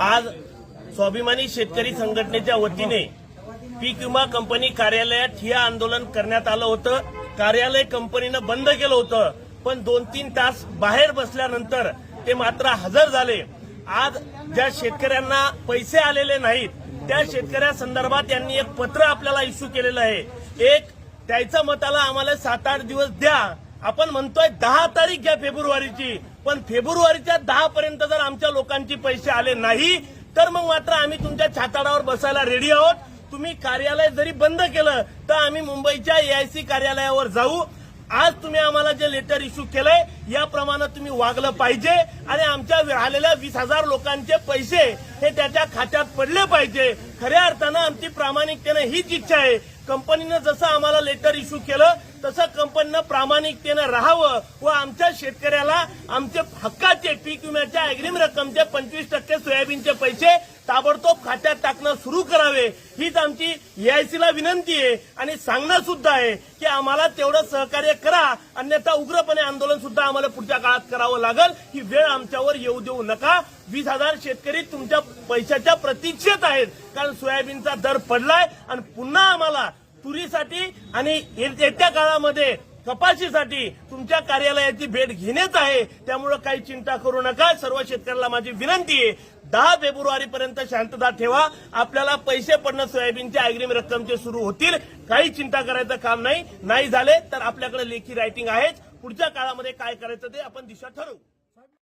आज स्वाभिमानी शेतकरी संघटनेच्या वतीने पीक विमा कंपनी कार्यालयात ठिया आंदोलन करण्यात आलं होतं. कार्यालय कंपनीनं बंद केलं होतं पण दोन तीन तास बाहेर बसल्यानंतर ते मात्र हजर झाले. आज ज्या शेतकऱ्यांना पैसे आलेले नाहीत त्या शेतकऱ्या संदर्भात यांनी एक पत्र आपल्याला इश्यू केलेलं आहे. एक त्याच्या मताला आम्हाला सात आठ दिवस द्या. आपण म्हणतोय दहा तारीख घ्या फेब्रुवारीची. पण फेब्रुवारीच्या दहा पर्यंत जर आमच्या लोकांचे पैसे आले नाही तर मग मात्र आम्ही तुमच्या छाताडावर बसायला रेडी आहोत. तुम्ही कार्यालय जरी बंद केलं तर आम्ही मुंबईच्या एआयसी कार्यालयावर जाऊ. आज तुम्ही आम्हाला जे लेटर इश्यू केलंय याप्रमाणे तुम्ही वागलं पाहिजे आणि आमच्या राहिलेल्या वीस हजार लोकांचे पैसे हे त्याच्या खात्यात पडले पाहिजे. खऱ्या अर्थानं आमची प्रामाणिकतेनं हीच इच्छा आहे. कंपनीनं जसं आम्हाला लेटर इश्यू केलं तसं कंपनीनं प्रामाणिकतेनं राहावं व आमच्या शेतकऱ्याला आमचे हक्काचे पीक विम्याच्या अग्रिम रक्कमचे पंचवीस टक्के सोयाबीनचे पैसे ताबडतोब खात्यात टाकणं सुरू करावे. हीच आमची एआयसीला विनंती आहे आणि सांगणं सुद्धा आहे की आम्हाला तेवढं सहकार्य करा. अन्यथा उग्रपणे आंदोलन सुद्धा आम्हाला पुढच्या काळात करावं लागल. ही वेळ आमच्यावर येऊ देऊ नका. वीस हजार शेतकरी तुमच्या पैशाच्या प्रतीक्षेत आहेत. कारण सोयाबीनचा दर पडलाय आणि पुन्हा आम्हाला तुरीसाठी आणि येत्या काळामध्ये कपाशीसाठी तुमच्या कार्यालयाची भेट घेणेच आहे. त्यामुळे काही चिंता करू नका. सर्व शेतकऱ्याला माझी विनंती आहे. दहा फेब्रुवारी पर्यंत शांतता ठेवा. आपल्याला पैसे पडणं सोयाबीनच्या अग्रिम रक्कमचे सुरू होतील. काही चिंता करायचं काम नाही. नाही झाले तर आपल्याकडे लेखी रायटिंग आहेच. पुढच्या काळामध्ये काय करायचं ते आपण दिशा ठरवू.